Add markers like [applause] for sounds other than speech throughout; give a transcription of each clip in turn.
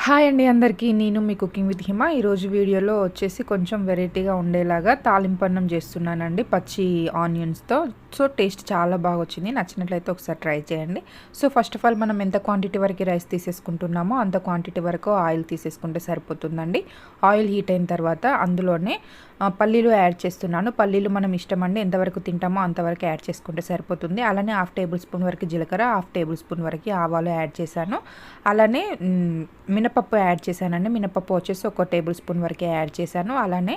Hi అండి అందరికీ నేను మీ కుకింగ్ విత్ హిమ. ఈరోజు వీడియోలో వచ్చేసి కొంచెం వెరైటీగా ఉండేలాగా తాలింపన్నం చేస్తున్నానండి పచ్చి ఆనియన్స్తో. సో టేస్ట్ చాలా బాగా వచ్చింది. నచ్చినట్లయితే ఒకసారి ట్రై చేయండి. సో ఫస్ట్ ఆఫ్ ఆల్ మనం ఎంత క్వాంటిటీ వరకు రైస్ తీసేసుకుంటున్నామో అంత క్వాంటిటీ వరకు ఆయిల్ తీసేసుకుంటే సరిపోతుందండి. ఆయిల్ హీట్ అయిన తర్వాత అందులోనే పల్లీలు యాడ్ చేస్తున్నాను. పల్లీలు మనం ఇష్టం అండి ఎంతవరకు తింటామో అంతవరకు యాడ్ చేసుకుంటే సరిపోతుంది. అలానే హాఫ్ టేబుల్ స్పూన్ వరకు జీలకర్ర హాఫ్ టేబుల్ స్పూన్ వరకు ఆవాలు యాడ్ చేశాను. అలానే మినపప్పు యాడ్ చేశానండి. మినపప్పు వచ్చేసి ఒక టేబుల్ స్పూన్ వరకు యాడ్ చేశాను. అలానే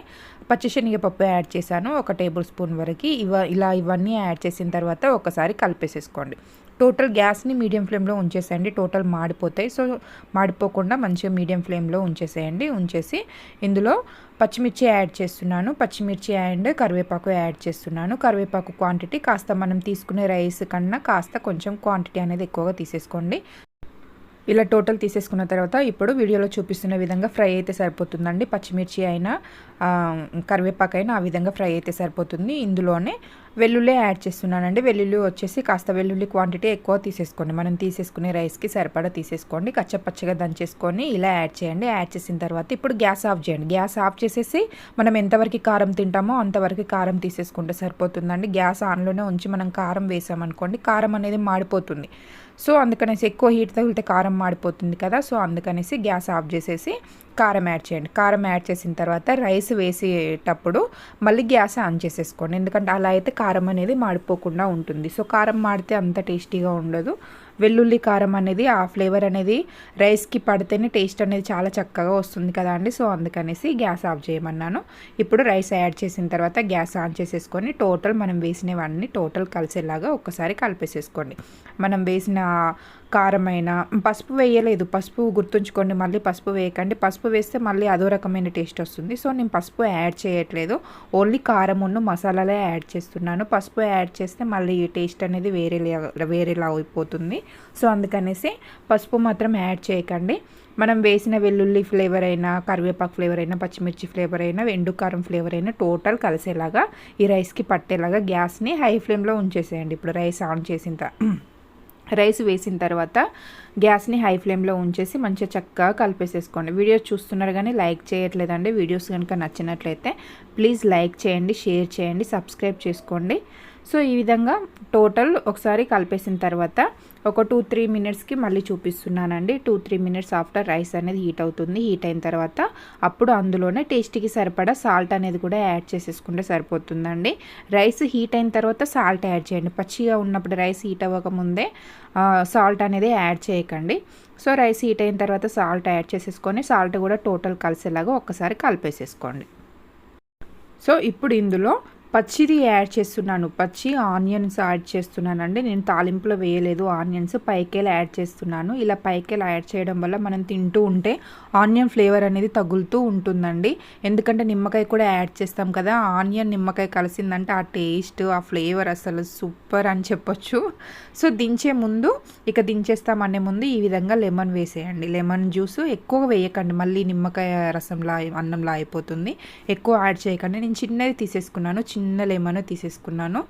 పచ్చిశనగపప్పు యాడ్ చేశాను. ఒక టేబుల్ స్పూన్ వరకు ఇవ ఇలా ఇవన్నీ యాడ్ చేసిన తర్వాత ఒకసారి కలిపేసేసుకోండి. టోటల్ గ్యాస్ని మీడియం ఫ్లేమ్లో ఉంచేసేయండి. టోటల్ మాడిపోతాయి. సో మాడిపోకుండా మంచిగా మీడియం ఫ్లేమ్లో ఉంచేసేయండి. ఉంచేసి ఇందులో పచ్చిమిర్చి యాడ్ చేస్తున్నాను. పచ్చిమిర్చి అండ్ కరివేపాకు యాడ్ చేస్తున్నాను. కరివేపాకు క్వాంటిటీ కాస్త మనం తీసుకునే రైస్ కన్నా కాస్త కొంచెం క్వాంటిటీ అనేది ఎక్కువగా తీసేసుకోండి. ఇలా టోటల్ తీసేసుకున్న తర్వాత ఇప్పుడు వీడియోలో చూపిస్తున్న విధంగా ఫ్రై అయితే సరిపోతుందండి. పచ్చిమిర్చి అయినా కరివేపాకు అయినా ఆ విధంగా ఫ్రై అయితే సరిపోతుంది. ఇందులోనే వెల్లుల్లి యాడ్ చేస్తున్నానండి. వెల్లుల్లి వచ్చేసి కాస్త వెల్లుల్లి క్వాంటిటీ ఎక్కువ తీసేసుకోండి. మనం తీసేసుకునే రైస్కి సరిపడా తీసేసుకోండి. కచ్చపచ్చగా దంచేసుకొని ఇలా యాడ్ చేయండి. యాడ్ చేసిన తర్వాత ఇప్పుడు గ్యాస్ ఆఫ్ చేయండి. గ్యాస్ ఆఫ్ చేసేసి మనం ఎంతవరకు కారం తింటామో అంతవరకు కారం తీసేసుకుంటే సరిపోతుందండి. గ్యాస్ ఆన్లోనే ఉంచి మనం కారం వేసామనుకోండి కారం అనేది మాడిపోతుంది. సో అందుకనేసి ఎక్కువ హీట్ తగిలితే కారం మాడిపోతుంది కదా. సో అందుకనేసి గ్యాస్ ఆఫ్ చేసేసి కారం యాడ్ చేయండి. కారం యాడ్ చేసిన తర్వాత రైస్ వేసేటప్పుడు మళ్ళీ గ్యాస్ ఆన్ చేసేసుకోండి. ఎందుకంటే అలా అయితే కారం అనేది మాడిపోకుండా ఉంటుంది. సో కారం మాడితే అంత టేస్టీగా ఉండదు. వెల్లుల్లి కారం అనేది ఆ ఫ్లేవర్ అనేది రైస్కి పడితేనే టేస్ట్ అనేది చాలా చక్కగా వస్తుంది కదా అండి. సో అందుకనేసి గ్యాస్ ఆఫ్ చేయమన్నాను. ఇప్పుడు రైస్ యాడ్ చేసిన తర్వాత గ్యాస్ ఆన్ చేసేసుకొని టోటల్ మనం వేసినవన్నీ టోటల్ కలిసేలాగా ఒక్కసారి కలిపేసేసుకోండి. మనం వేసిన కారమైన పసుపు వేయలేదు. పసుపు గుర్తుంచుకోండి మళ్ళీ పసుపు వేయకండి. పసుపు వేస్తే మళ్ళీ అదో రకమైన టేస్ట్ వస్తుంది. సో నేను పసుపు యాడ్ చేయట్లేదు. ఓన్లీ కారం ఉన్న మసాలాలే యాడ్ చేస్తున్నాను. పసుపు యాడ్ చేస్తే మళ్ళీ టేస్ట్ అనేది వేరే వేరేలా అయిపోతుంది. సో అందుకనేసి పసుపు మాత్రం యాడ్ చేయకండి. మనం వేసిన వెల్లుల్లి ఫ్లేవర్ అయినా కరివేపాకు ఫ్లేవర్ అయినా పచ్చిమిర్చి ఫ్లేవర్ అయినా ఎండుకారం ఫ్లేవర్ అయినా టోటల్ కలిసేలాగా ఈ రైస్కి పట్టేలాగా గ్యాస్ని హై ఫ్లేమ్లో ఉంచేసేయండి. ఇప్పుడు రైస్ ఆన్ చేసిన రైస్ వేసిన తర్వాత గ్యాస్ని హై ఫ్లేమ్లో ఉంచేసి మంచిగా చక్కగా కలిపేసేసుకోండి. వీడియోస్ చూస్తున్నారు కానీ లైక్ చేయట్లేదండి. వీడియోస్ కనుక నచ్చినట్లయితే ప్లీజ్ లైక్ చేయండి షేర్ చేయండి సబ్స్క్రైబ్ చేసుకోండి. సో ఈ విధంగా టోటల్ ఒకసారి కలిపేసిన తర్వాత ఒక టూ త్రీ మినిట్స్కి మళ్ళీ చూపిస్తున్నానండి. Two three minutes after rice అనేది హీట్ అవుతుంది. హీట్ అయిన తర్వాత అప్పుడు అందులోనే టేస్ట్కి సరిపడా సాల్ట్ అనేది కూడా యాడ్ చేసేసుకుంటే సరిపోతుందండి. రైస్ హీట్ అయిన తర్వాత సాల్ట్ యాడ్ చేయండి. పచ్చిగా ఉన్నప్పుడు రైస్ హీట్ అవ్వకముందే సాల్ట్ అనేది యాడ్ చేయకండి. సో రైస్ హీట్ అయిన తర్వాత సాల్ట్ యాడ్ చేసేసుకొని సాల్ట్ కూడా టోటల్ కలిసేలాగా ఒక్కసారి కలిపేసేసుకోండి. సో ఇప్పుడు ఇందులో పచ్చిది యాడ్ చేస్తున్నాను. పచ్చి ఆనియన్స్ యాడ్ చేస్తున్నానండి. నేను తాలింపులో వేయలేదు. ఆనియన్స్ పైకేలా యాడ్ చేస్తున్నాను. ఇలా పైకేలా యాడ్ చేయడం వల్ల మనం తింటూ ఉంటే ఆనియన్ ఫ్లేవర్ అనేది తగులుతూ ఉంటుందండి. ఎందుకంటే నిమ్మకాయ కూడా యాడ్ చేస్తాం కదా ఆనియన్ నిమ్మకాయ కలిసిందంటే ఆ టేస్ట్ ఆ ఫ్లేవర్ అసలు సూపర్ అని చెప్పొచ్చు. సో దించే ముందు ఇక దించేస్తామనే ముందు ఈ విధంగా లెమన్ వేసేయండి. లెమన్ జ్యూస్ ఎక్కువ వేయకండి. మళ్ళీ నిమ్మకాయ రసంలా అన్నంలా అయిపోతుంది. ఎక్కువ యాడ్ చేయకండి. నేను చిన్నది తీసేసుకున్నాను. చిన్న చిన్న లెమన్ తీసేసుకున్నాను.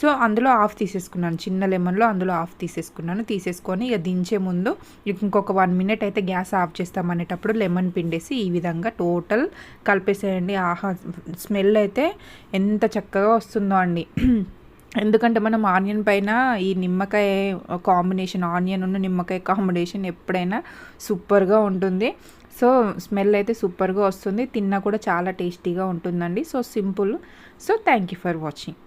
సో అందులో ఆఫ్ తీసేసుకున్నాను. చిన్న లెమన్లో అందులో ఆఫ్ తీసేసుకున్నాను. తీసేసుకొని ఇక దించే ముందు ఇంకొక వన్ మినిట్ అయితే గ్యాస్ ఆఫ్ చేస్తామనేటప్పుడు లెమన్ పిండేసి ఈ విధంగా టోటల్ కలిపేసేయండి. ఆహా స్మెల్ అయితే ఎంత చక్కగా వస్తుందో అండి. [clears throat] ఎందుకంటే మనం ఆనియన్ పైన ఈ నిమ్మకాయ కాంబినేషన్ ఆనియన్ ఉన్న నిమ్మకాయ కాంబినేషన్ ఎప్పుడైనా సూపర్గా ఉంటుంది. సో స్మెల్ అయితే సూపర్గా వస్తుంది. తిన్నా కూడా చాలా టేస్టీగా ఉంటుందండి. So simple. So thank you for watching.